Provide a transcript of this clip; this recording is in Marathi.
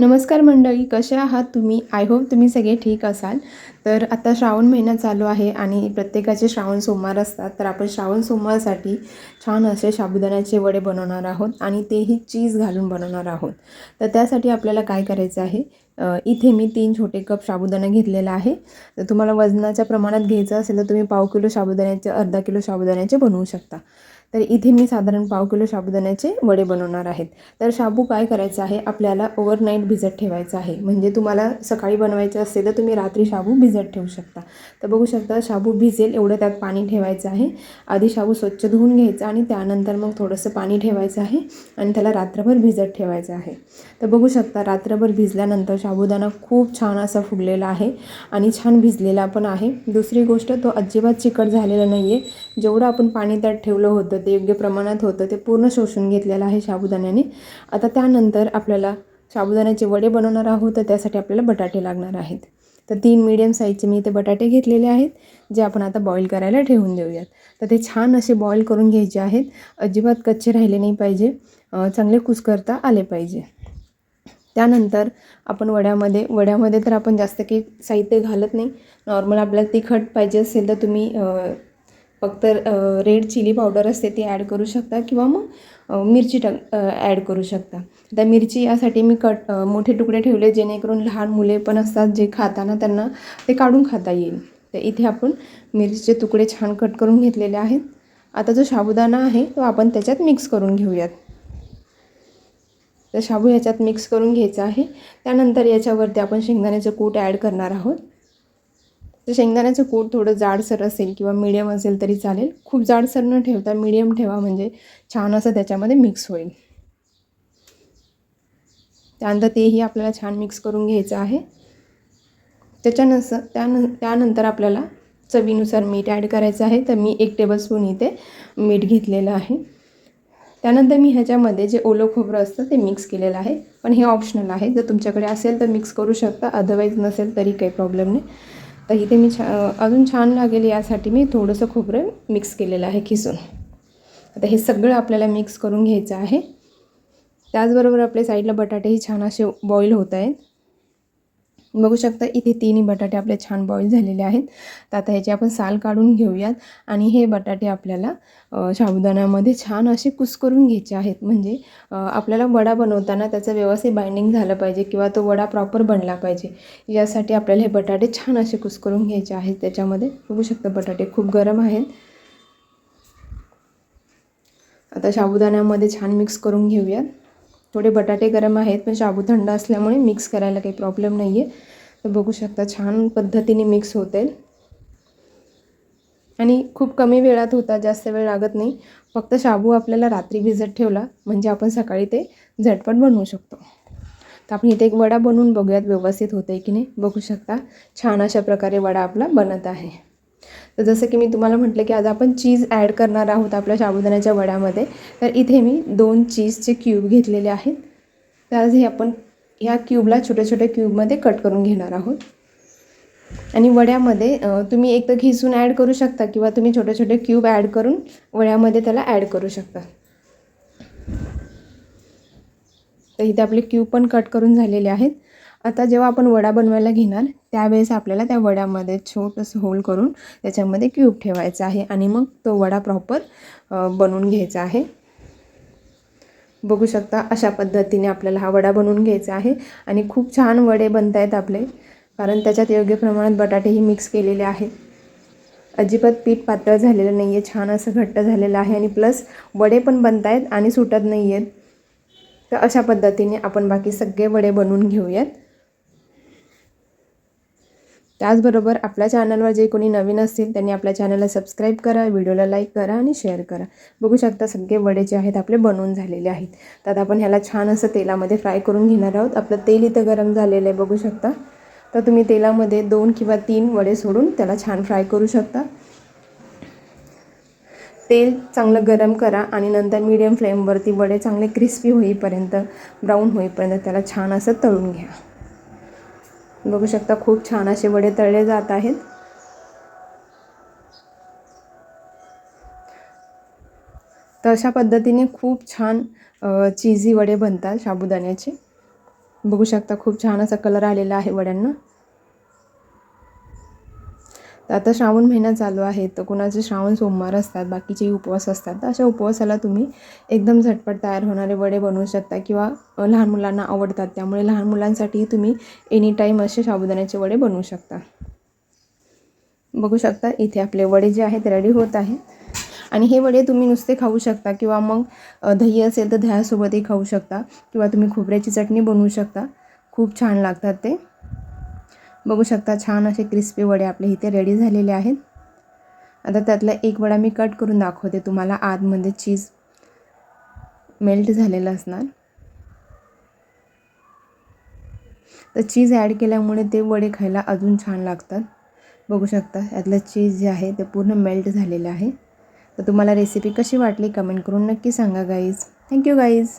नमस्कार मंडळी कसे आहात तुम्ही? आय होप तुम्ही सगळे ठीक असाल. तर आता श्रावण महिना चालू आहे आणि प्रत्येकाचे श्रावण सोमवार असतात. तर आपण श्रावण सोमवारसाठी छान असे साबुदाण्याचे वडे बनवणार आहोत आणि तेही चीज घालून बनवणार आहोत. तर त्यासाठी आपल्याला काय करायचं आहे? इथे मी तीन छोटे कप साबुदाणा घेतलेला आहे. तर तुम्हाला वजनाच्या प्रमाणात घ्यायचं असेल तर तुम्ही पाव किलो साबुदाण्याचे अर्धा किलो साबुदाण्याचे बनवू शकता. तर इथे मी साधारण पाव किलो साबुदाण्याचे वडे बनवणार आहेत. तर शाबू काय करायचं आहे? आपल्याला ओव्हरनाईट भिजत ठेवायचं आहे. म्हणजे तुम्हाला सकाळी बनवायचं असेल तर तुम्ही रात्री शाबू भिजत ठेवू शकता. तर बघू शकता शाबू भिजेल एवढं त्यात पाणी ठेवायचं आहे. आधी शाबू स्वच्छ धुवून घ्यायचा आणि त्यानंतर मग थोडंसं पाणी ठेवायचं आहे आणि त्याला रात्रभर भिजत ठेवायचं आहे. तर बघू शकता रात्रभर भिजल्यानंतर साबुदाणा खूप छान असा फुगलेला आहे आणि छान भिजलेला पण आहे. दुसरी गोष्ट तो अजिबात चिकट झालेला नाही आहे जेवढं आपण पाणी त्यात ठेवलं होतं ते योग्य प्रमाणात होतं ते पूर्ण शोषून घेतलेलं आहे साबुदाण्याने. आता त्यानंतर आपल्याला साबुदाण्याचे वडे बनवणार आहोत तर त्यासाठी आपल्याला बटाटे लागणार आहेत. तर तीन मीडियम साईजचे मी इथे बटाटे घेतलेले आहेत जे आपण आता बॉईल करायला ठेवून देऊयात. तर ते छान असे बॉईल करून घ्यायचे आहेत. अजिबात कच्चे राहिले नाही पाहिजे चांगले कुस्करता आले पाहिजे. त्यानंतर आपण वड्यामध्ये वड्यामध्ये तर आपण जास्त काही साहित्य घालत नाही. नॉर्मल आपल्याला तिखट पाहिजे असेल तर तुम्ही फक्त रेड चिली पावडर असते ती ॲड करू शकता किंवा मग मिरची टाक ॲड करू शकता. त्या मिरची यासाठी मी कट मोठे तुकडे ठेवले जेणेकरून लहान मुले पण असतात जे खाताना त्यांना ते काढून खाता येईल. तर इथे आपण मिरचीचे तुकडे छान कट करून घेतलेले आहेत. आता जो साबुदाणा आहे तो आपण त्याच्यात मिक्स करून घेऊयात. तर शाबू ह्याच्यात मिक्स करून घ्यायचा आहे. त्यानंतर याच्यावरती आपण शेंगदाण्याचं कूट ॲड करणार आहोत. तर शेंगदाण्याचं कूट थोडं जाडसर असेल किंवा मिडियम असेल तरी चालेल. खूप जाडसर न ठेवता मिडियम ठेवा म्हणजे छान असं त्याच्यामध्ये मिक्स होईल. त्यानंतर तेही आपल्याला छान मिक्स करून घ्यायचं आहे. त्याच्यानंतर त्यान त्यानंतर आपल्याला चवीनुसार मीठ ॲड करायचं आहे. तर मी एक टेबलस्पून इथे मीठ घेतलेलं आहे. त्यानंतर मी ह्याच्यामध्ये जे ओलं खोबरं असतं ते मिक्स केलेलं आहे. पण हे ऑप्शनल आहे. जर तुमच्याकडे असेल तर मिक्स करू शकता. अदरवाईज नसेल तरी काही प्रॉब्लेम नाही. तर इथे मी छा अजून छान लागेल यासाठी मी थोडंसं खोबरं मिक्स केलेलं आहे खिसून. आता हे सगळं आपल्याला मिक्स करून घ्यायचं आहे. त्याचबरोबर आपल्या साईडला बटाटेही छान असे बॉईल होत आहेत. बघू शकता इथे तिन्ही बटाटे आपले छान बॉईल झालेले आहेत. तर आता ह्याचे आपण साल काढून घेऊयात. आणि हे बटाटे आपल्याला साबुदाण्यामध्ये छान असे कुस्करून घ्यायचे आहेत. म्हणजे आपल्याला वडा बनवताना त्याचं व्यवस्थित बाइंडिंग झालं पाहिजे किंवा तो वडा प्रॉपर बनला पाहिजे. यासाठी आपल्याला हे बटाटे छान असे कुस्करून घ्यायचे आहेत. त्याच्यामध्ये बघू शकता बटाटे खूप गरम आहेत. आता साबुदाण्यामध्ये छान मिक्स करून घेऊयात. थोडे बटाटे गरम आहेत पण शाबू थंड असल्यामुळे मिक्स करायला काही प्रॉब्लेम नाही आहे तर बघू शकता छान पद्धतीने मिक्स होते आणि खूप कमी वेळात होता जास्त वेळ लागत नाही. फक्त शाबू आपल्याला रात्री भिजत ठेवला म्हणजे आपण सकाळी ते झटपट बनवू शकतो. तर आपण इथे एक वडा बनवून बघूयात व्यवस्थित होते की नाही. बघू शकता छान अशा प्रकारे वडा आपला बनत आहे. तर जसं की मी तुम्हाला म्हटलं की आज आपण चीज ॲड करणार आहोत आपल्या साबुदाण्याच्या वड्यामध्ये तर इथे मी दोन चीजचे क्यूब घेतलेले आहेत. तर आज हे आपण ह्या क्यूबला छोट्या छोट्या क्यूबमध्ये कट करून घेणार आहोत. आणि वड्यामध्ये तुम्ही एक तर घिसून ॲड करू शकता किंवा तुम्ही छोटे छोटे क्यूब ॲड करून वड्यामध्ये त्याला ॲड करू शकता. तर इथे आपले क्यूब पण कट करून झालेले आहेत. आता जेव्हा आपण वडा बनवायला घेणार त्यावेळेस आपल्याला त्या वड्यामध्ये छोटंसं होल करून त्याच्यामध्ये क्यूब ठेवायचा आहे आणि मग तो वडा प्रॉपर बनवून घ्यायचा आहे. बघू शकता अशा पद्धतीने आपल्याला हा वडा बनवून घ्यायचा आहे आणि खूप छान वडे बनत आहेत आपले कारण त्याच्यात योग्य प्रमाणात बटाटेही मिक्स केलेले आहेत. अजिबात पीठ पातळ झालेलं नाही आहे छान असं घट्ट झालेलं आहे आणि प्लस वडे पण बनत आहेत आणि सुटत नाही आहेत तर अशा पद्धतीने आपण बाकी सगळे वडे बनवून घेऊयात. त्याचबरोबर आपल्या चॅनलवर जे कोणी नवीन असतील त्यांनी आपल्या चॅनलला सबस्क्राईब करा व्हिडिओला लाईक करा आणि शेअर करा. बघू शकता सगळे वडे जे आहेत आपले बनवून झालेले आहेत. तर आता आपण ह्याला छान असं तेलामध्ये फ्राय करून घेणार आहोत. आपलं तेल इथं गरम झालेलं आहे बघू शकता. तर तुम्ही तेलामध्ये दोन किंवा तीन वडे सोडून त्याला छान फ्राय करू शकता. तेल चांगलं गरम करा आणि नंतर मीडियम फ्लेमवरती वडे चांगले क्रिस्पी होईपर्यंत ब्राऊन होईपर्यंत त्याला छान असं तळून घ्या. बघू शकता खूप छान असे वडे तळले जात आहेत. तर अशा पद्धतीने खूप छान चीझी वडे बनतात साबुदाण्याचे बघू शकता खूप छान असा कलर आलेला आहे वड्यांना. तर आता श्रावण महिना चालू आहे तर कुणाचे श्रावण सोमवार असतात बाकीचे उपवास असतात तर अशा उपवासाला तुम्ही एकदम झटपट तयार होणारे वडे बनवू शकता किंवा लहान मुलांना आवडतात त्यामुळे लहान मुलांसाठी तुम्ही एनी टाईम असे साबुदाण्याचे वडे बनवू शकता. बघू शकता इथे आपले वडे जे आहेत रेडी होत आहे आणि हे वडे तुम्ही नुसते खाऊ शकता किंवा मग दही असेल तर दह्यासोबतही खाऊ शकता किंवा तुम्ही खोबऱ्याची चटणी बनवू शकता. खूप छान लागतात ते. बघू शकता छान असे क्रिस्पी वडे आपले इथे रेडी झालेले आहेत. आता त्यातला एक वडा मी कट करून दाखवते तुम्हाला. आतमध्ये चीज मेल्ट झालेलं असणार. तर चीज ॲड केल्यामुळे ते वडे खायला अजून छान लागतात. बघू शकता यातलं चीज जे आहे ते पूर्ण मेल्ट झालेलं आहे. तर तुम्हाला रेसिपी कशी वाटली कमेंट करून नक्की सांगा गाईज थँक्यू गाईज